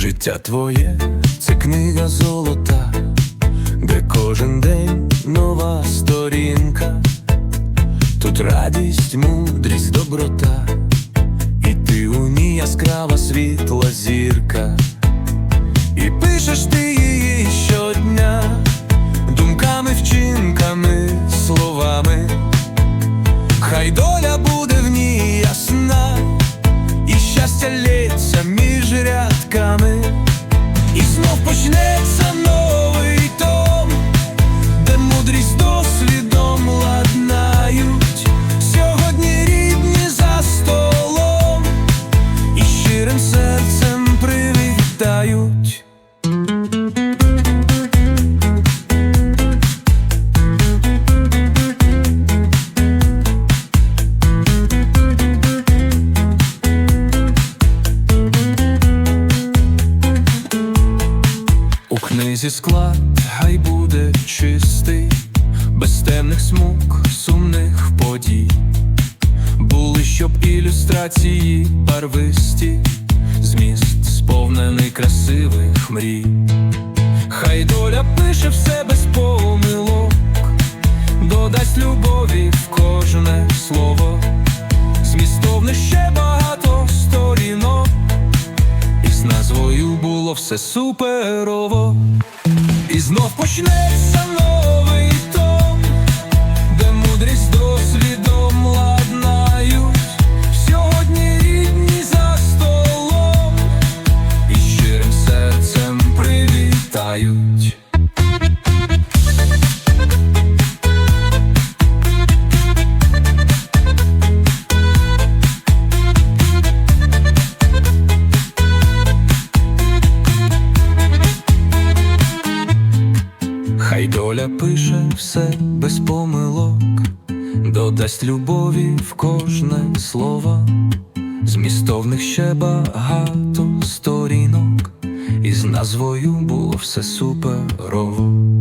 Життя твоє це книга золота, де кожен день нова сторінка, тут радість, мудрість, доброта, і ти у ній яскрава світла зірка, і пишеш ти її щодня, думками, вчинками, почнеться новий том, де мудрість дослідом ладнають. Сьогодні рідні за столом і щирим серцем привітають. Книзі склад хай буде чистий, без темних смуг, сумних подій. Були, щоб ілюстрації барвисті, зміст сповнений красивих мрій. Хай доля пише все без помилок, Назвою було все суперово, і знов почнеться Хай доля пише все без помилок, додасть любові в кожне слово, змістовних ще багато сторінок, і з назвою було все суперово.